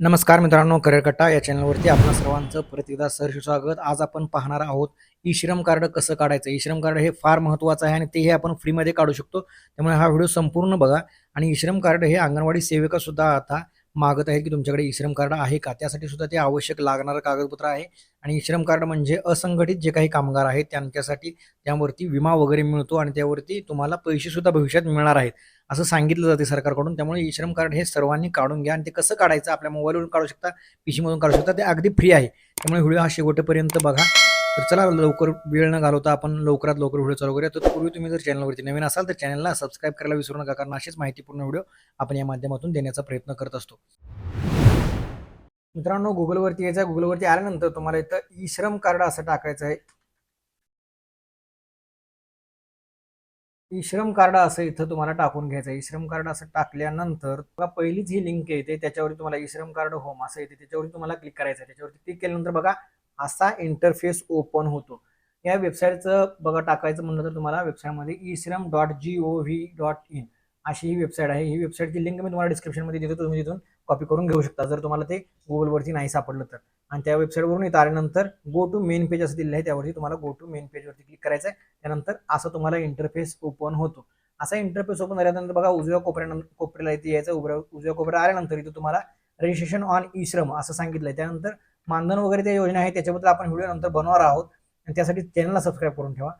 नमस्कार मित्रांनो करिअर कट्टा या चॅनलवरती आपल्या सर्वांचं परत एकदा सहर्ष स्वागत. आज आपण पाहणार आहोत ई श्रम कार्ड कसं काढायचं? ई श्रम कार्ड हे फार महत्त्वाचं आहे आणि तेही आपण फ्रीमध्ये काढू शकतो. त्यामुळे हा व्हिडिओ संपूर्ण बघा आणि ई श्रम कार्ड हे अंगणवाडी सेविका सुद्धा आता मागत आहेत की तुमच्याकडे ई श्रम कार्ड आहे का? त्यासाठी सुद्धा ते आवश्यक लागणारं कागदपत्र आहे. आणि ई श्रम कार्ड म्हणजे असंघटित जे काही कामगार आहेत त्यांच्यासाठी त्यावरती विमा वगैरे मिळतो आणि त्यावरती तुम्हाला पैसे सुद्धा भविष्यात मिळणार आहेत. असं सांगितलं जाते सरकारकडून. त्यामुळे ई श्रम कार्ड हे सर्वांनी काढून घ्या आणि ते कसं काढायचं? आपल्या मोबाईलवरून काढू शकता पी काढू शकता. ते अगदी फ्री आहे. त्यामुळे व्हिडिओ हा शेवटपर्यंत बघा. तर चला लवकर वेळ न घालवता आपण लवकरात लवकर व्हिडिओ चालू करूया. तर पूर्वी तुम्ही जर चॅनलवरती नवीन असाल तर चॅनलला सबस्क्राईब करायला विसरू नका कारण अशीच माहितीपूर्ण व्हिडिओ आपण या माध्यमातून देण्याचा प्रयत्न करत असतो. मित्रांनो गुगलवरती यायचं गुगलवरती आल्यानंतर तुम्हाला इथं ई श्रम कार्ड असं टाकायचं आहे. ई श्रम कार्ड असं इथं तुम्हाला टाकून घ्यायचं आहे. ई श्रम कार्ड असं टाकल्यानंतर बघा पहिलीच ही लिंक येते त्याच्यावरती तुम्हाला ई श्रम कार्ड होम असं येते त्याच्यावरती तुम्हाला क्लिक करायचं आहे. त्याच्यावरती क्लिक केल्यानंतर बघा असा इंटरफेस ओपन होतो. या वेबसाईटचं बघा टाकायचं म्हणलं तर तुम्हाला वेबसाईटमध्ये e Shram dot G O V dot in अशी ही वेबसाईट आहे. ही वेबसाईटची लिंक मी तुम्हाला डिस्क्रिप्शनमध्ये देतो. तुम्ही तिथून कॉपी करून घेऊ शकता. जर तुम्हाला ते गुगलवरती नाही सापडलं तर. आणि त्या वेबसाईटवरून इथं आल्यानंतर गो टू मेन पेज असं दिलेलं आहे. त्यावरती तुम्हाला गो टू मेन पेजवरती क्लिक करायचं आहे. त्यानंतर असं तुम्हाला इंटरफेस ओपन होतो. असा इंटरफेस ओपन झाल्यानंतर बघा उजव्या कोपऱ्यानंतर कोपऱ्याला इथे यायचं. उभ्या उजव्या कोपऱ्या आल्यानंतर इथं तुम्हाला रजिस्ट्रेशन ऑन ई श्रम असं सांगितलं आहे त्यानंतर मानधन वगैरे त्या योजना आहे त्याच्याबद्दल आपण व्हिडिओ नंतर बनवणार आहोत. आणि त्यासाठी चॅनलला सबस्क्राईब करून ठेवा.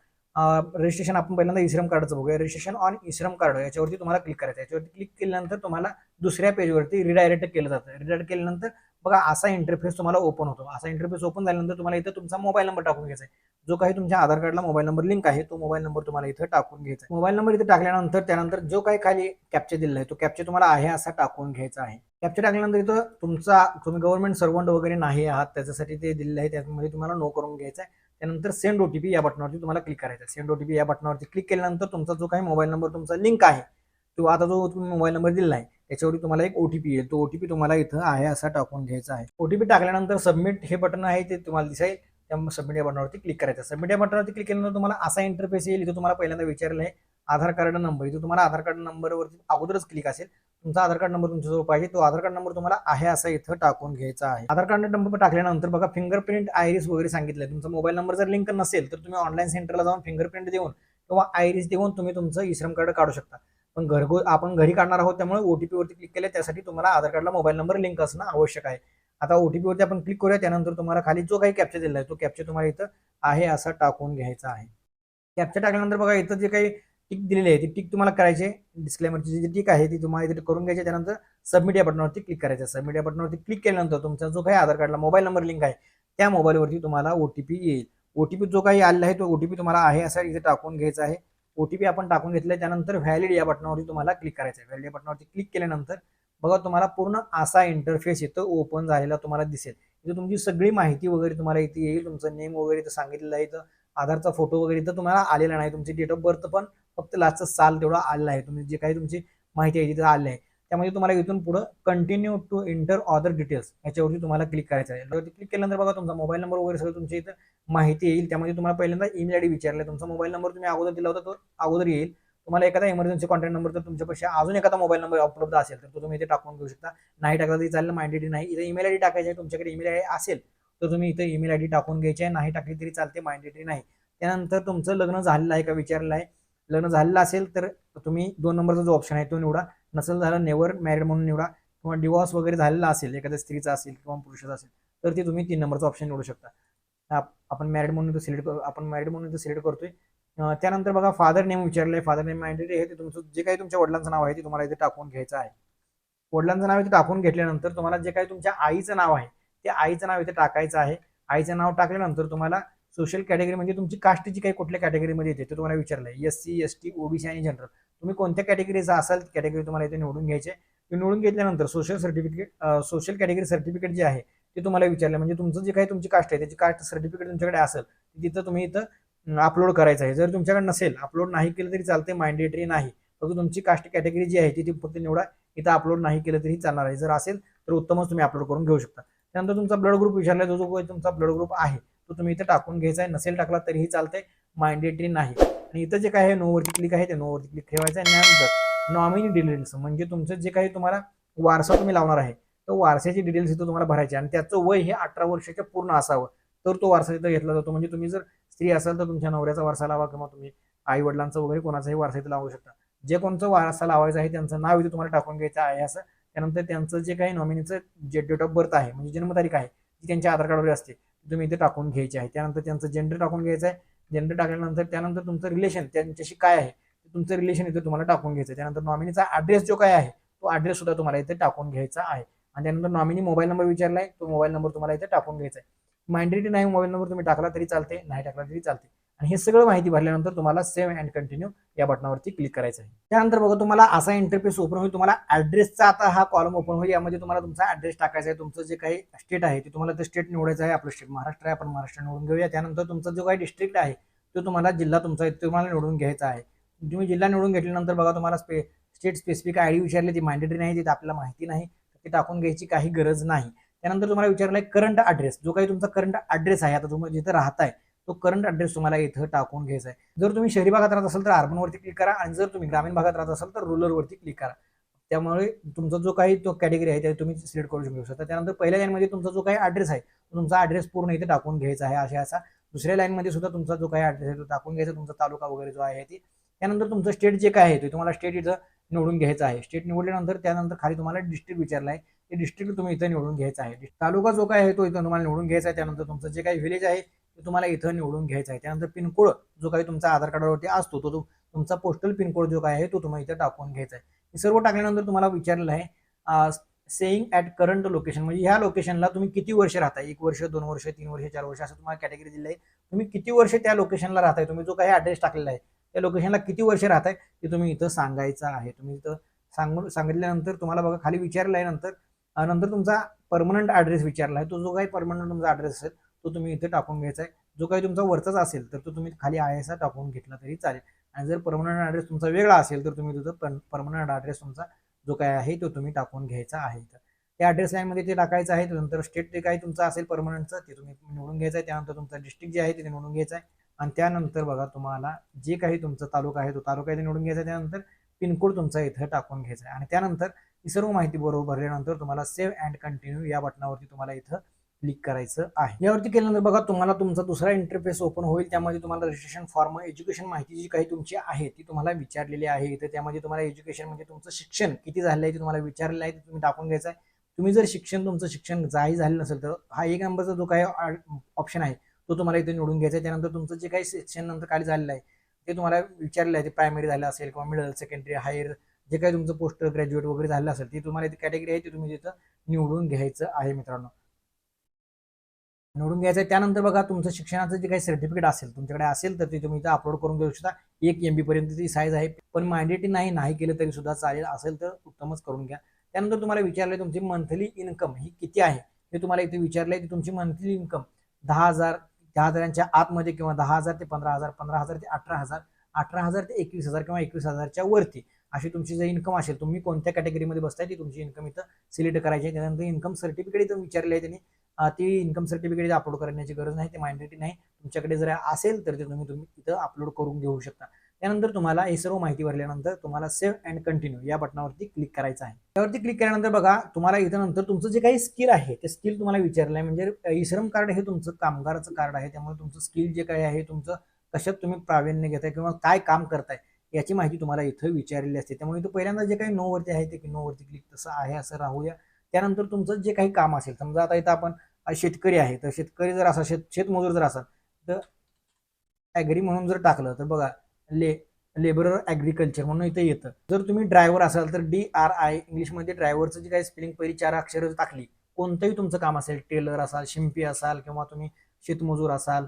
रजिस्ट्रेशन आपण पहिल्यांदा इश्रम कार्डचं बघूया. रजिस्ट्रेशन ऑन इश्रम कार्ड याच्यावरती तुम्हाला क्लिक करायचं याच्यावरती क्लिक केल्यानंतर तुम्हाला दुसऱ्या पेजवरती रिडायरेक्ट केलं जातं. रिडायरेक्ट केल्यानंतर बघा असा इंटरफेस तुम्हाला ओपन होतो. असा इंटरफेस ओपन झाल्यानंतर तुम्हाला इथं तुमचा मोबाईल नंबर टाकून घ्यायचा आहे. जो काही तुमच्या आधार कार्डला मोबाईल नंबर लिंक आहे तो मोबाईल नंबर तुम्हाला इथं टाकून घ्यायचा आहे. मोबाईल नंबर इथे टाकल्यानंतर त्यानंतर जो काही खाली कॅप्चे दिलेला आहे तो कॅप्चे तुम्हाला आहे असा टाकून घ्यायचा आहे. कॅप्चे टाकल्यानंतर इथं तुमचा तुम्ही गव्हर्नमेंट सर्वंट वगैरे नाही आहात त्याच्यासाठी ते दिलेलं आहे त्यामध्ये तुम्हाला नो करून घ्यायचा आहे. त्यानंतर सेंड ओटीपी या बटनावरती तुम्हाला क्लिक करायचं सेंड ओटीपी या बटनावरती क्लिक केल्यानंतर तुमचा जो काही मोबाईल नंबर तुमचा लिंक आहे तो आता जो तुम्ही मोबाईल नंबर दिला आहे त्याच्यावरती तुम्हाला एक ओटीपी येईल. तो ओटीपी तुम्हाला इथं आहे असा टाकून घ्यायचा आहे. ओटीपी टाकल्यानंतर सबमिट हे बटन आहे ते तुम्हाला दिसेल. त्या सबमिट या बटनावरती क्लिक करायचं. सबमिट या बटनावरती क्लिक केल्यानंतर तुम्हाला असा इंटरफेस येईल. इथं तुम्हाला पहिल्यांदा विचारलं आहे आधार कार्ड नंबर इथं तुम्हाला आधार कार्ड नंबरवरती अगोदरच क्लिक असेल. तुमचा आधार कार्ड नंबर तुमच्याजवळ पाहिजे. तो आधार कार्ड नंबर तुम्हाला आहे असा इथं टाकून घ्यायचा आहे. आधार कार्ड नंबर टाकल्यानंतर बघा फिंगरप्रिंट आयरिस वगैरे सांगितलं तुमचा मोबाईल नंबर जर लिंक नसेल तर तुम्ही ऑनलाईन सेंटरला जाऊन फिंगरप्रिंट देऊन किंवा आयरिस देऊन तुम्ही तुमचं इश्रम कार्ड काढू शकता. पण घरगो आपण घरी काढणार आहोत त्यामुळे ओटीपी वरती क्लिक केले त्यासाठी तुम्हाला आधार कार्डला मोबाईल नंबर लिंक असणं आवश्यक आहे. आता ओटीपी वरती आपण क्लिक करूया त्यानंतर तुम्हाला खाली जो काही कॅप्चर दिला आहे तो कॅप्चर तुम्हाला इथं आहे असा टाकून घ्यायचा आहे. कॅप्चर टाकल्यानंतर बघा इथं जे काही टिक दिलेली आहे ती टिक तुम्हाला करायचे. डिस्क्लेमरची जी टिक आहे ती तुम्हाला इथे करून घ्यायची. त्यानंतर सबमिट या बटनावरती क्लिक करायचं. सबमिट या बटनावरती क्लिक केल्यानंतर तुमचा जो काही आधार कार्डला मोबाईल नंबर लिंक आहे त्या मोबाईलवरती तुम्हाला ओटीपी येईल. ओटीपी जो काही आलेला आहे तो ओटीपी तुम्हाला आहे असा इथे टाकून घ्यायचा आहे. ओटीपी आपण टाकून घेतलाय त्यानंतर व्हॅलिड या बटनावरती तुम्हाला क्लिक करायचं आहे व्हॅलिड या बटनावरती क्लिक केल्यानंतर बघा तुम्हाला पूर्ण असा इंटरफेस इथं ओपन झालेला तुम्हाला दिसेल. इथं तुमची सगळी माहिती वगैरे तुम्हाला इथे येईल. तुमचं नेम वगैरे इथं सांगितलेलं आहे. इथं आधारचा फोटो वगैरे इथं तुम्हाला आलेला नाही. तुमची डेट ऑफ बर्थ पण फक्त लास्टचं साल तेवढा आलेला आहे. तुम्ही जे काही तुमची माहिती आहे तिथं आले आहे. त्यामध्ये तुम्हाला इथून पुढं continue to enter other details याच्यावरती तुम्हाला क्लिक करायचं आहे. त्यावरती क्लिक केल्यानंतर बघा तुमचा मोबाईल नंबर वगैरे सगळं तुमच्या इथं माहिती येईल. त्यामध्ये तुम्हाला पहिल्यांदा ईमेल आय डी विचारलं तुमचा मोबाईल नंबर तुम्ही अगोदर दिला होता तो अगोदर येईल. तुम्हाला एखादा इमर्जन्सी कॉन्टॅक्ट नंबर तर तुमच्यापेक्षा अजून एखादा मोबाईल नंबर उपलब्ध असेल तर तो तुम्ही इथे टाकून घेऊ शकता. नाही टाकला तरी चालेल आयडी नाही. इथे ईमेल आय डी टाकायची आहे तुमच्याकडे ईमेल आय असेल तर तुम्ही इथे ईमेल आय डी टाकून घ्यायची आहे. नाही टाकली तरी चालते माइंडेटरी नाही. त्यानंतर तुमचं लग्न झालेलं आहे का विचारलं आहे. लग्न झालेलं असेल तर तुम्ही दोन नंबरचा जो ऑप्शन आहे तो निवडा. नसेल झालं नेवर मॅरिड म्हणून निवडा. किंवा डिवॉर्स वगैरे झालेला असेल एखाद्या स्त्रीचा असेल किंवा पुरुषाचा असेल तर ते तुम्ही तीन नंबरचा ऑप्शन निवडू शकता. आपण मॅरिड म्हणून इथं सिलेक्ट करू आपण मॅरिड म्हणून इथं सिलेक्ट करतोय. त्यानंतर बघा फादर नेम विचारलंय. फादर नेम माइंडेड आहे ते तुमचं जे काही तुमच्या वडिलांचं नाव आहे ते तुम्हाला इथे टाकून घ्यायचं आहे. वडिलांचं नाव इथे टाकून घेतल्यानंतर तुम्हाला जे काही तुमच्या आईचं नाव आहे ते आईचं नाव इथे टाकायचं आहे. आईचं नाव टाकल्यानंतर तुम्हाला सोशल कॅटेगरी म्हणजे तुमची कास्टची काही कुठल्या कॅटेगरीमध्ये येते ते तुम्हाला विचारलंय. S C S T OBC आणि जनरल तुम्ही कोणत्या कॅटेगरीचा असाल कॅटेगरी तुम्हाला इथे निवडून घ्यायचे ते निवडून घेतल्यानंतर social certificate social category certificate जे आहे ते तुम्हाला विचारलं म्हणजे तुमचं जे काही तुमची कास्ट आहे त्याची कास्ट सर्टिफिकेट तुमच्याकडे असेल तिथं तुम्ही इथं अपलोड करायचं आहे. जर तुमच्याकडे नसेल अपलोड नाही केलं तरी चालते माइंडेटरी नाही. फक्त तुमची कास्ट कॅटेगरी जी आहे ती फक्त निवडा. इथं अपलोड नाही केलं तरी चालणार आहे. जर असेल तर उत्तमच तुम्ही अपलोड करून घेऊ शकता. त्यानंतर तुमचा ब्लड ग्रुप विचारला जो जो तुमचा ब्लड ग्रुप आहे तो तुम्ही इथे टाकून घ्यायचा आहे. नसेल टाकला तरीही चालतंय. मायंडेटरी नाही. आणि इथं जे काही नोवरती क्लिक आहे ते नोवरती क्लिक ठेवायचं आहे. त्यानंतर नॉमिनी डिटेल्स म्हणजे तुमचं जे काही तुम्हाला वारसा तुम्ही लावणार आहे तर वारशाची डिटेल्स इथं तुम्हाला भरायचे आणि त्याचं वय हे अठरा वर्षाच्या पूर्ण असावं. तर तो वारसा इथं घेतला जातो. म्हणजे तुम्ही जर स्त्री असाल तर तुमच्या नवऱ्याचा वारसा लावा किंवा तुम्ही आई वडिलांचा वगैरे कोणाचाही वारसा इथं लावू शकता. जे कोणचं वारसा लावायचा आहे त्यांचं नाव इथे तुम्हाला टाकून घ्यायचं आहे असं. त्यानंतर त्यांचं जे काही नॉमिनीचं जे डेट ऑफ बर्थ आहे म्हणजे जन्मतारीख आहे ती त्यांच्या आधार कार्डवर असते. तुम्ही इथे टाकून घ्यायची आहे. त्यानंतर त्यांचं जेंडर टाकून घ्यायचं आहे. जेंडर टाकल्यानंतर त्यानंतर तुमचं रिलेशन त्यांच्याशी काय आहे? तुमचं रिलेशन इथे तुम्हाला टाकून घ्यायचं आहे. त्यानंतर नॉमिनीचा ॲड्रेस जो काय आहे तो ॲड्रेस सुद्धा तुम्हाला इथे टाकून घ्यायचा आहे. आणि त्यानंतर नॉमिनी मोबाईल नंबर विचारला आहे तो मोबाईल नंबर तुम्हाला इथे टाकून घ्यायचा आहे. मायंडेटी नाही मोबाईल नंबर तुम्ही टाकला तरी चालते नाही टाकला तरी चालते आणि हे सगळं माहिती भरल्यानंतर तुम्हाला सेव्ह अँड कंटिन्यू या बटनावरती क्लिक करायचं आहे. त्यानंतर बघा तुम्हाला असा इंटरफेस ओपन होईल. तुम्हाला ऍड्रेसचा आता हा कॉलम ओपन होईल. यामध्ये तुम्हाला तुमचा ऍड्रेस टाकायचा आहे. तुमचं जे काही स्टेट आहे ते तुम्हाला ते स्टेट निवडायचं आहे. आपलं स्टेट महाराष्ट्र आहे आपण महाराष्ट्र निवडून घेऊया. त्यानंतर तुमचा जो काही डिस्ट्रिक्ट आहे तो तुम्हाला जिल्हा तुमचा तुम्हाला निवडून घ्यायचा आहे. तुम्ही जिल्हा निवडून घेतल्यानंतर बघा तुम्हाला स्पे स्टेट स्पेसिफिक आय डी विचारली ती मॅन्डेटरी नाही तिथे आपल्याला माहिती नाही. ते टाकून घ्यायची काही गरज नाही. त्यानंतर तुम्हाला विचारलं आहे करंट ॲड्रेस जो काही तुमचा करंट ॲड्रेस आहे आता तुम्ही जिथे राहताय तो करंट ॲड्रेस तुम्हाला इथं टाकून घ्यायचा आहे. जर तुम्ही शहरी भागात राहत असाल तर अर्बनवरती क्लिक करा आणि जर तुम्ही ग्रामीण भागात राहत असाल तर रुरलवरती क्लिक करा. त्यामुळे तुमचा जो काही तो कॅटेगरी आहे ते तुम्ही सिलेक्ट करू शकू शकता. त्यानंतर पहिल्या लाईनमध्ये तुमचा जो काही ॲड्रेस आहे तो तुमचा ॲड्रेस पूर्ण इथे टाकून घ्यायचा आहे अशा असा. दुसऱ्या लाईनमध्ये सुद्धा तुमचा जो काही ॲड्रेस आहे तो टाकून घ्यायचा. तुमचा तालुका वगैरे जो आहे ते. त्यानंतर तुमचं स्टेट जे काय आहे ते तुम्हाला स्टेट इथं निवडून घ्यायचं आहे. स्टेट निवडल्यानंतर त्यानंतर खाली तुम्हाला डिस्ट्रिक्ट विचारलं आहे. ते डिस्ट्रिक्ट तुम्ही इथं निवडून घ्यायचा आहे. तालुका जो काय आहे तो इथं तुम्हाला निवडून घ्यायचा आहे. त्यानंतर तुमचं जे काही व्हिलेज आहे तुम्हाला इथं निवडून घ्यायचा आहे. त्यानंतर पिनकोड जो काही तुमचा आधार कार्डावरती असतो तो तुमचा पोस्टल पिनकोड जो काय आहे तो तुम्हाला इथं टाकून घ्यायचा आहे. हे सर्व टाकल्यानंतर तुम्हाला विचारलेलं आहे सेईंग ॲट करंट लोकेशन म्हणजे ह्या लोकेशनला तुम्ही किती वर्ष राहताय एक वर्ष दोन वर्ष तीन वर्ष चार वर्ष असं तुम्हाला कॅटेगरी दिली आहे. तुम्ही किती वर्ष त्या लोकेशनला राहताय? तुम्ही जो काही ॲड्रेस टाकलेला आहे त्या लोकेशनला किती वर्ष राहताय? ते तुम्ही इथं सांगायचं आहे. तुम्ही इथं सांगून सांगितल्यानंतर तुम्हाला बघा खाली विचारलं आहे नंतर नंतर तुमचा परमनंट ॲड्रेस विचारला आहे. तो जो काही परमनंट तुमचा ॲड्रेस असेल तो तुम्ही इथे टाकून घ्यायचा आहे. जो काही तुमचा वरचाच असेल तर तो तुम्ही खाली आय एस टाकून घेतला तरी चालेल. आणि जर परमनंट ॲड्रेस तुमचा वेगळा असेल तर तुम्ही तिथं परमनंट ॲड्रेस तुमचा जो काय आहे तो तुम्ही टाकून घ्यायचा आहे इथं. त्या ॲड्रेस लाईनमध्ये ते टाकायचं आहे नंतर स्टेट जे काही तुमचं असेल परमनंटचं ते तुम्ही निवडून घ्यायचं आहे. त्यानंतर तुमचा डिस्ट्रिक्ट जे आहे ते निवडून घ्यायचं आहे. आणि त्यानंतर बघा तुम्हाला जे काही तुमचा तालुका आहे तो तालुका इथे निवडून घ्यायचा त्यानंतर पिनकोड तुमचा इथं टाकून घ्यायचा आहे. आणि त्यानंतर ही सर्व माहिती बरोबर भरल्यानंतर तुम्हाला सेव्ह अँड कंटिन्यू या बटनावरती तुम्हाला इथं क्लिक करायचं आहे. यावरती केल्यानंतर बघा तुम्हाला तुमचा दुसरा इंटरफेस ओपन होईल. त्यामध्ये तुम्हाला रजिस्ट्रेशन फॉर्म एज्युकेशन माहिती जी काही तुमची आहे ती तुम्हाला विचारलेली आहे. इथे त्यामध्ये तुम्हाला एज्युकेशन म्हणजे तुमचं शिक्षण किती झालं आहे ते तुम्हाला विचारलेलं आहे ते तुम्ही दाखवून घ्यायचं आहे. तुम्ही जर शिक्षण तुमचं शिक्षण जाही झालं नसेल तर हा एक नंबरचा जो काही ऑप्शन आहे तो तुम्हाला इथे निवडून घ्यायचा आहे. त्यानंतर तुमचं जे काही शिक्षण नंतर खाली झालेलं आहे ते तुम्हाला विचारलेलं आहे ते प्रायमरी झालं असेल किंवा मिडल सेकंडरी हायर जे काही तुमचं पोस्ट ग्रॅज्युएट वगैरे झालं असेल ती तुम्हाला इथे कॅटेगरी आहे ती तुम्ही तिथं निवडून घ्यायचं आहे मित्रांनो. निवडून घ्यायचं आहे. त्यानंतर बघा तुमचं शिक्षणाचं जे काही सर्टिफिकेट असेल तुमच्याकडे असेल तर ते तुम्ही इथं अपलोड करून घेऊ शकता. एक एम बी ती साईज आहे. पण मायडेटी नाही नाही केलं तरी सुद्धा चालेल. असेल तर उत्तमच करून घ्या. त्यानंतर तुम्हाला विचारलं तुमची मंथली इन्कम ही किती आहे? हे तुम्हाला इथे विचारलंय की तुमची मंथली इन्कम दहा हजार दहा हजारांच्या आतमध्ये किंवा दहा हजार ते पंधरा हजार पंधरा हजार ते अठरा हजार अठरा हजार ते एकवीस हजार किंवा एकवीस हजारच्या वरती अशी तुमची जर इन्कम असेल तुम्ही कोणत्या कॅटेगरीमध्ये बसताय ती तुमची इन्कम इथं सिलेक्ट करायची आहे. त्यानंतर इन्कम सर्टिफिकेट इथं विचारले आहे त्यांनी. ती इन्कम सर्टिफिकेट अपलोड करण्याची गरज नाही ते मायनॉरिटी नाही. तुमच्याकडे जर असेल तर ते तुम्ही तुम्ही इथं अपलोड करून घेऊ शकता. त्यानंतर तुम्हाला हे सर्व माहिती भरल्यानंतर तुम्हाला सेव्ह अँड कंटिन्यू या बटनावरती क्लिक करायचं आहे. त्यावरती क्लिक केल्यानंतर बघा तुम्हाला इथं नंतर तुमचं जे काही स्किल आहे ते स्किल तुम्हाला विचारलं आहे म्हणजे श्रम कार्ड हे तुमचं कामगाराचं कार्ड आहे. त्यामुळे तुमचं स्किल जे काही आहे तुमचं कशात तुम्ही प्रावीण्य घेताय किंवा काय काम करताय याची माहिती तुम्हाला इथं विचारलेली असते. त्यामुळे इथं पहिल्यांदा जे काही नो वरती आहे ते नो वरती क्लिक तसं आहे असं राहूया. त्यानंतर तुमचं जे काही काम असेल समजा आता इथं आपण शेतकरी आहे तर शेतकरी जर असा शेत शेतमजूर जर असाल तर ॲग्री म्हणून जर टाकलं तर बघा ले लेबरर ॲग्रिकल्चर म्हणून इथं येतं. जर तुम्ही ड्रायव्हर असाल तर डी आर आय इंग्लिशमध्ये ड्रायव्हरचं जे काही स्पेलिंग पहिली चार अक्षरं टाकली कोणतंही तुमचं काम असेल टेलर असाल शिंपी असाल किंवा तुम्ही शेतमजूर असाल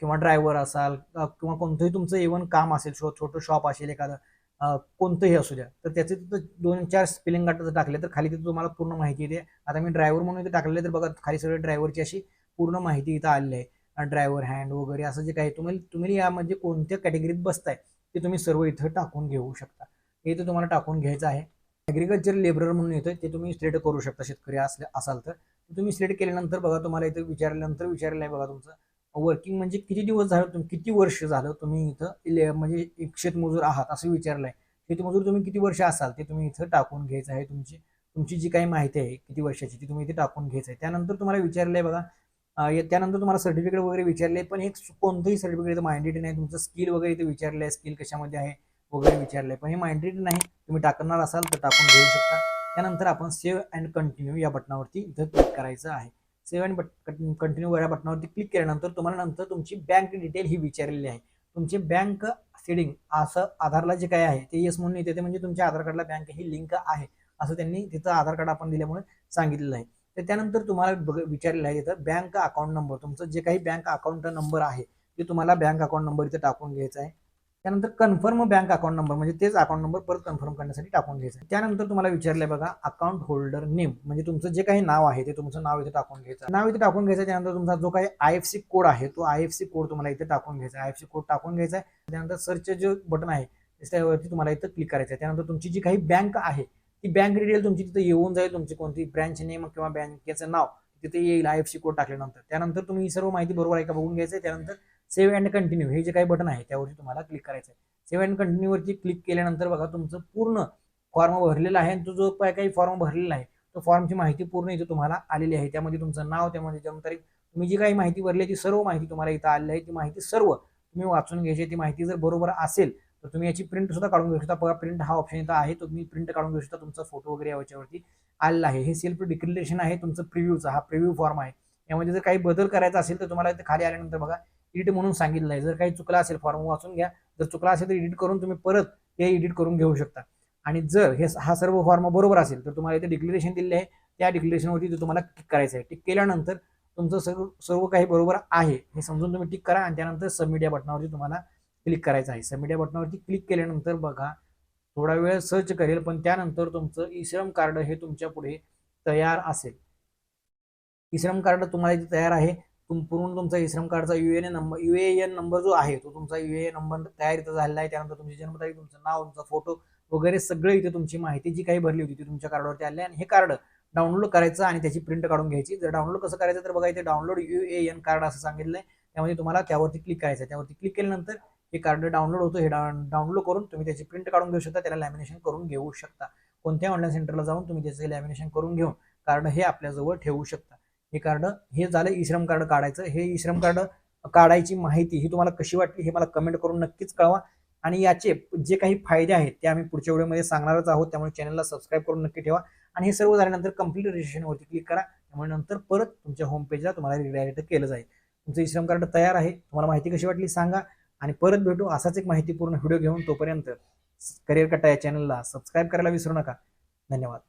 किंवा ड्रायव्हर असाल किंवा कोणतंही तुमचं इव्हन काम असेल छोटं शॉप असेल एखादं कोणतंही असू द्या. तर त्याचे तिथं दोन चार स्पेलिंग गाठ टाकले तर खाली तिथं तुम्हाला पूर्ण माहिती येते. आता मी ड्रायव्हर म्हणून इथे टाकले तर बघा खाली सगळे ड्रायव्हरची अशी पूर्ण माहिती इथं आलेली आहे. ड्रायव्हर हँड वगैरे असं जे काही तुम्ही तुम्ही यामध्ये म्हणजे कोणत्या कॅटेगरीत बसताय ते तुम्ही सर्व इथं टाकून घेऊ शकता. हे तर तुम्हाला टाकून घ्यायचं आहे. ॲग्रिकल्चर लेबरर म्हणून येतं ते तुम्ही सिलेक्ट करू शकता शेतकरी असले असाल तर. तुम्ही सिलेक्ट केल्यानंतर बघा तुम्हाला इथं विचारल्यानंतर विचारलं आहे बघा तुमचं. वर्किंग म्हणजे किती दिवस झालं तुम्ही किती वर्ष झालं तुम्ही इथं म्हणजे एक शेतमजूर आहात असं विचारलं आहे शेतमजूर तुम्ही किती वर्ष असाल ते तुम्ही इथं टाकून घ्यायचं आहे तुमची तुमची जी काही माहिती आहे किती वर्षाची ती तुम्ही इथे टाकून घ्यायचं आहे. त्यानंतर तुम्हाला विचारलं आहे बघा त्यानंतर तुम्हाला सर्टिफिकेट वगैरे विचारले पण हे कोणतंही सर्टिफिकेट माइंडेड नाही. तुमचं स्किल वगैरे इथे विचारलं आहे स्किल कशामध्ये आहे वगैरे विचारलंय. पण हे माइंडेड नाही. तुम्ही टाकणार असाल तर टाकून घेऊ शकता. त्यानंतर आपण सेव्ह अँड कंटिन्यू या बटनावरती इथं क्लिक करायचं आहे. सेव्ह अँड कंटिन्यू या बटनावरती क्लिक केल्यानंतर तुम्हाला नंतर तुमची बँक डिटेल ही विचारलेली आहे. तुमची बँक सेडिंग असं आधारला जे काय आहे ते येस म्हणून येते. ते म्हणजे तुमच्या आधार कार्डला बँक ही लिंक आहे असं त्यांनी तिथं आधार कार्ड आपण दिल्यामुळे सांगितलेलं आहे. तर त्यानंतर तुम्हाला बघ विचारलेलं आहे तिथं बँक अकाउंट नंबर तुमचं जे काही बँक अकाउंट नंबर आहे ते तुम्हाला बँक अकाउंट नंबर इथे टाकून घ्यायचा आहे. त्यानंतर कन्फर्म बँक अकाउंट नंबर म्हणजे तेच अकाउंट नंबर परत कन्फर्म करण्यासाठी टाकून घ्यायचं आहे. त्यानंतर तुम्हाला विचारलंय बघा अकाउंट होल्डर नेम म्हणजे तुमचं जे काही नाव आहे ते तुमचं नाव इथे टाकून घ्यायचं. नाव इथे टाकून घ्यायचं त्यानंतर तुमचा जो काही आय एफ सी कोड आहे तो आय एफ सी कोड तुम्हाला इथे टाकून घ्यायचा आय एफ सी कोड टाकून घ्यायचा आहे. त्यानंतर सर्च जे बटन आहे त्यावरती तुम्हाला इथं क्लिक करायचं आहे. त्यानंतर तुमची जी काही बँक आहे ती बँक डिटेल तुमची तिथे येऊन जाईल. तुमची कोणती ब्रँच नेम किंवा बँकेचं नाव तिथे येईल आय एफ सी कोड टाकल्यानंतर. त्यानंतर तुम्ही ही सर्व माहिती बरोबर आहे का बघून घ्यायचं आहे. त्यानंतर सेव्ह अँड कंटिन्यू हे जे काही बटन आहे त्यावरती तुम्हाला क्लिक करायचं आहे सेव्ह अँड कंटिन्यूवरती क्लिक केल्यानंतर बघा तुमचं पूर्ण फॉर्म भरलेला आहे आणि तो जो काय काही फॉर्म भरलेला आहे तो फॉर्मची माहिती पूर्ण इथे तुम्हाला आलेली आहे. त्यामध्ये तुमचं नाव त्यामध्ये जन्मतारीख तुम्ही जी काही माहिती भरली आहे ती सर्व माहिती तुम्हाला इथं आलेली आहे. ती माहिती सर्व तुम्ही वाचून घ्यायची ती माहिती जर बरोबर असेल तर तुम्ही याची प्रिंट सुद्धा काढून घेऊ शकता. बघा प्रिंट हा ऑप्शन इथं आहे. तुम्ही प्रिंट काढून घेऊ शकता. तुमचा फोटो वगैरे याच्यावरती आलेला आहे. हे सेल्फ डिक्लेरेशन आहे. तुमचं प्रिव्ह्यूचा हा प्रिव्ह्यू फॉर्म आहे. यामध्ये जर काही बदल करायचा असेल तर तुम्हाला इथे खाली आल्यानंतर बघा एडिट म्हणून सांगितलं आहे जर काही चुकला असेल फॉर्म वाचून घ्या. जर चुकला असेल तर एडिट करून तुम्ही परत ते एडिट करून घेऊ शकता. आणि जर हे हा सर्व फॉर्म बरोबर असेल तर तुम्हाला इथे डिक्लेरेशन दिले आहे. त्या डिक्लेरेशनवरती ते तुम्हाला टिक करायचं आहे. टिक केल्यानंतर तुमचं सर्व सर्व काही बरोबर आहे. हे समजून तुम्ही टिक करा आणि त्यानंतर सबमिट या बटनावरती तुम्हाला क्लिक करायचं आहे. सबमिट या बटनावरती क्लिक केल्यानंतर बघा थोडा वेळ सर्च करेल पण त्यानंतर तुमचं ई श्रम कार्ड हे तुमच्यापुढे तयार असेल. ईश्रम कार्ड तुम्हाला इथे तयार आहे. तुम पूर्ण तुमचा ई श्रम कार्डचा U N number U N number जो आहे तो तुमचा यू ए नंबर तयार इथं झालेला आहे. त्यानंतर तुमची जन्मतारीख तुमचं नाव तुमचा फोटो वगैरे सगळं इथे तुमची माहिती जी काही भरली होती ती तुमच्या कार्डवरती आली आणि हे कार्ड डाउनलोड करायचं आणि त्याची प्रिंट काढून घ्यायची. जर डाउनलोड कसं करायचं तर बघा इथे download U A N card असं सांगितलं आहे त्यामध्ये तुम्हाला त्यावरती क्लिक करायचं आहे. त्यावरती क्लिक केल्यानंतर हे कार्ड डाउनलोड होतं. हे डाउनलोड करून तुम्ही त्याची प्रिंट काढून घेऊ शकता. त्याला लॅमिनेशन करून घेऊ शकता. कोणत्या ऑनलाईन सेंटरला जाऊन तुम्ही त्याचं लॅमिनेशन करून घेऊन कार्ड हे आपल्याजवळ ठेवू शकता. हे कार्ड हे झालं ई श्रम कार्ड काढायचं. हे ई श्रम कार्ड काढायची माहिती ही तुम्हाला कशी वाटली हे मला कमेंट करून नक्कीच कळवा. आणि याचे जे काही फायदे आहेत ते आम्ही पुढच्या व्हिडिओमध्ये सांगणारच आहोत. त्यामुळे चॅनलला सबस्क्राईब करून नक्की ठेवा. आणि हे सर्व झाल्यानंतर कंप्लीट रजिस्ट्रेशनवरती क्लिक करा. त्यामुळे नंतर परत तुमच्या होम पेजला तुम्हाला रिडायरेक्ट केलं जाईल. तुमचं ई श्रम कार्ड तयार आहे. तुम्हाला माहिती कशी वाटली सांगा. आणि परत भेटू असाच एक माहितीपूर्ण व्हिडिओ घेऊन तोपर्यंत. करिअर कट्टा या चॅनलला सबस्क्राईब करायला विसरू नका. धन्यवाद.